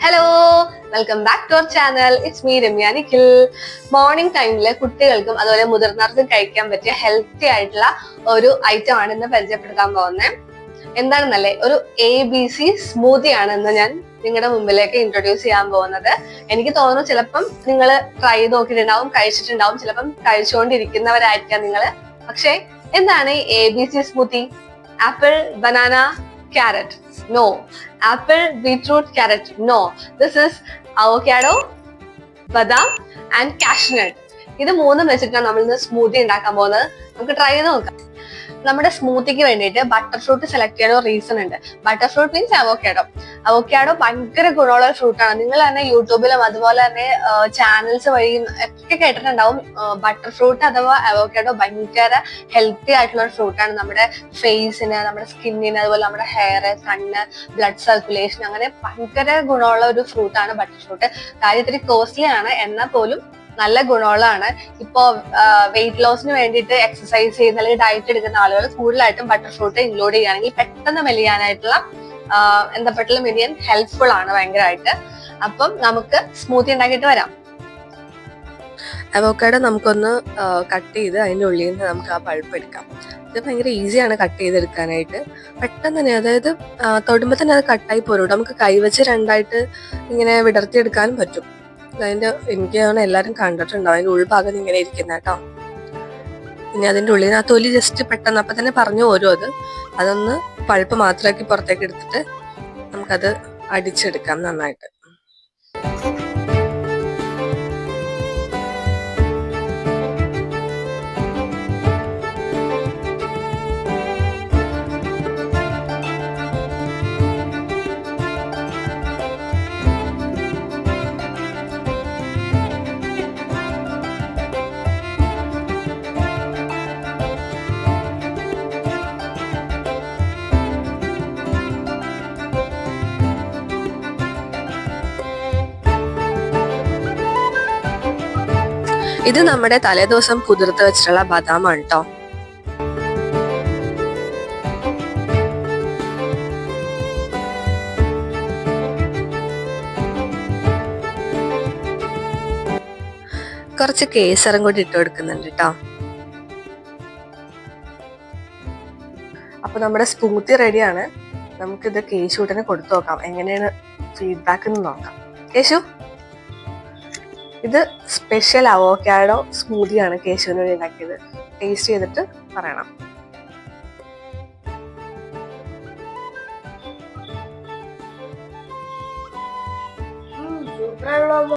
Hello welcome back to our channel it's me Ramya Nikhil morning ടൈമിൽ കുട്ടികൾക്കും അതുപോലെ മുതിർന്നവർക്കും കഴിക്കാൻ പറ്റിയ ഹെൽത്തി ആയിട്ടുള്ള ഒരു ഐറ്റം ആണ് ഇന്ന് പരിചയപ്പെടുത്താൻ പോകുന്നത് എന്താണെന്നല്ലേ ഒരു എ ബി സി സ്മൂതി ആണ് ഇന്ന് ഞാൻ നിങ്ങളുടെ മുമ്പിലേക്ക് ഇൻട്രൊഡ്യൂസ് ചെയ്യാൻ പോകുന്നത്. എനിക്ക് തോന്നുന്നു ചിലപ്പം നിങ്ങൾ ട്രൈ നോക്കിയിട്ടുണ്ടാവും കഴിച്ചിട്ടുണ്ടാവും ചിലപ്പം കഴിച്ചുകൊണ്ടിരിക്കുന്നവരായിരിക്കാം നിങ്ങൾ പക്ഷേ എന്താണ് A B C smoothie apple banana carrot no apple beetroot carrot no this is avocado ബദാം ആൻഡ് കാഷ്നട്ട് ഇത് മൂന്നും വെച്ചിട്ടാണ് നമ്മൾ ഇന്ന് സ്മൂത്തി ഉണ്ടാക്കാൻ പോകുന്നത്. നമുക്ക് ട്രൈ ചെയ്ത് നോക്കാം. നമ്മുടെ സ്മൂത്തിക്ക് വേണ്ടിയിട്ട് ബട്ടർ ഫ്രൂട്ട് സെലക്ട് ഒരു റീസൺ ഉണ്ട്. Butter fruit means avocado avocado ഭയങ്കര ഗുണമുള്ള ഫ്രൂട്ടാണ് നിങ്ങൾ തന്നെ യൂട്യൂബിലും അതുപോലെ തന്നെ ചാനൽസ് വഴിയും ഒക്കെ കേട്ടിട്ടുണ്ടാവും. ബട്ടർ ഫ്രൂട്ട് അഥവാ അവോക്കാഡോ ഭയങ്കര ഹെൽത്തി ആയിട്ടുള്ള ഒരു ഫ്രൂട്ടാണ് നമ്മുടെ ഫേസിന് നമ്മുടെ സ്കിന്നിന് അതുപോലെ നമ്മുടെ ഹെയർ കണ്ണ് ബ്ലഡ് സർക്കുലേഷൻ അങ്ങനെ ഭയങ്കര ഗുണമുള്ള ഒരു ഫ്രൂട്ടാണ് ബട്ടർ ഫ്രൂട്ട് കാര്യം ഇത്തിരി കോസ്റ്റ്ലി ആണ്. എന്നാൽ പോലും നല്ല ഗുണമുള്ളതാണ് ഇപ്പോ വെയിറ്റ് ലോസിന് വേണ്ടിയിട്ട് എക്സസൈസ് ചെയ്യുന്ന അല്ലെങ്കിൽ ഡയറ്റ് എടുക്കുന്ന ആളുകൾ കൂടുതലായിട്ടും ബട്ടർ ഫ്രൂട്ട് ഇൻക്ലൂഡ് ചെയ്യുകയാണെങ്കിൽ പെട്ടെന്ന് മെലിയാനായിട്ടുള്ള എന്താ പെട്ടെന്ന് മെലിയാൻ ഹെൽപ്ഫുൾ ആണ് ഭയങ്കരമായിട്ട്. അപ്പം നമുക്ക് സ്മൂത്തി ഉണ്ടാക്കിയിട്ട് വരാം. അവോക്കാഡോ നമുക്കൊന്ന് കട്ട് ചെയ്ത് അതിന്റെ ഉള്ളിൽ നിന്ന് നമുക്ക് ആ പഴുപ്പ് എടുക്കാം. ഇത് ഭയങ്കര ഈസിയാണ് കട്ട് ചെയ്തെടുക്കാനായിട്ട്. പെട്ടെന്ന് തന്നെ അതായത് തൊടുമ്പോൾ തന്നെ അത് കട്ടായി പോരും നമുക്ക് കൈവച്ച് രണ്ടായിട്ട് ഇങ്ങനെ വിടർത്തിയെടുക്കാനും പറ്റും. അതിന്റെ എനിക്ക് തോന്നുന്നു എല്ലാവരും കണ്ടിട്ടുണ്ടാവും. അതിന്റെ ഉൾഭാഗം ഇങ്ങനെ ഇരിക്കുന്ന കേട്ടോ. പിന്നെ അതിന്റെ ഉള്ളിൽ ആ തൊലി ജസ്റ്റ് പെട്ടെന്ന് അപ്പൊ തന്നെ പറഞ്ഞു ഓരോ അത് അതൊന്ന് പഴുപ്പ് മാത്രമാക്കി പുറത്തേക്ക് എടുത്തിട്ട് നമുക്കത് അടിച്ചെടുക്കാം നന്നായിട്ട്. ഇത് നമ്മുടെ തലേദിവസം കുതിർത്ത് വെച്ചിട്ടുള്ള ബദാമാണ് കേട്ടോ കുറച്ച് കേസറും കൂടി ഇട്ട് കൊടുക്കുന്നുണ്ട് കേട്ടോ അപ്പൊ നമ്മുടെ സ്മൂത്തി റെഡിയാണ്. നമുക്കിത് കേശുട്ടിന് കൊടുത്തു നോക്കാം. എങ്ങനെയാണ് ഫീഡ്ബാക്ക് എന്ന് നോക്കാം. കേശു? ഇത് സ്പെഷ്യൽ അവോക്കാഡോ സ്മൂതിയാണ് കേശുവിന് വേണ്ടി ഉണ്ടാക്കിയത്. ടേസ്റ്റ് ചെയ്തിട്ട് പറയണം.